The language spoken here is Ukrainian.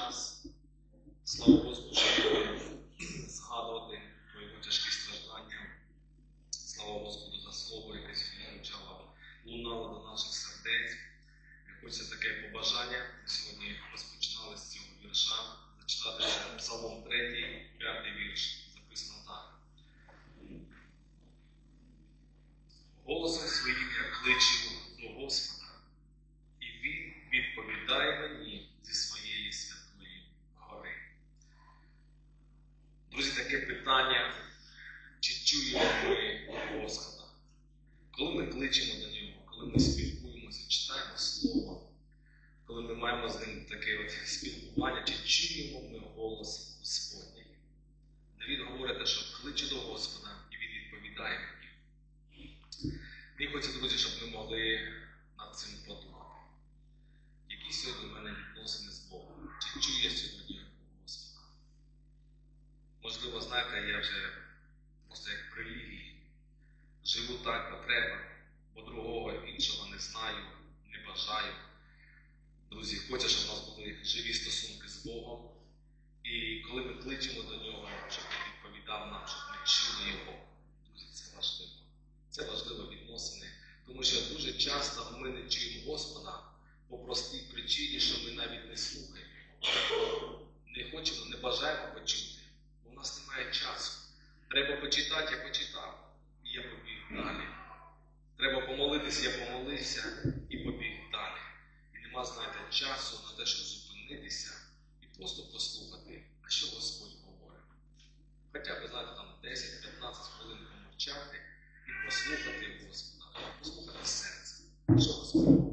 час. Слава Господу, згадувати про його тяжкі страждання. Слава Господу за слово, яке сьогодні звучало, лунало до наших сердець. Хочеться таке побажання. Ми сьогодні розпочинали з цього вірша. Зачитати Псалом 3, 5 вірш. Записано так. Голосом своїм я кличу до Господа, і Він відповідає мені зі своєї святої гори. Друзі, таке питання, чи чуємо ми Господа? Коли ми кличемо до нього, коли ми спілкуємося, читаємо Слово, коли ми маємо з ним таке от спілкування, чи чуємо ми голос Господній? Давід говорить, що кличе до Господа, і Він відповідає мені. Мені хочеться, друзі, щоб ми могли над цим подумати. Які сьогодні в мене відносини з Богом? Чи чую я сьогодні Господа? Можливо, знаєте, я вже просто як при релігії. Живу так, бо треба, бо другого іншого не знаю, не бажаю. Друзі, хочу, щоб у нас були живі стосунки з Богом. І коли ми кличемо до нього, щоб він відповідав нам, щоб ми чули його. Друзі, це важливо. Це важливо відносини. Тому що дуже часто ми не чуємо Господа по простій причині, що ми навіть не слухаємо. Не хочемо, не бажаємо почути, почитати, я почитав. І я побіг далі. Треба помолитись, я помолився і побіг далі. І нема, знаєте, часу на те, щоб зупинитися і просто послухати, а що Господь говорить. Хоча б, знаєте, там 10-15 хвилин помовчати і послухати Господа, послухати серце. Що Господь? говорить.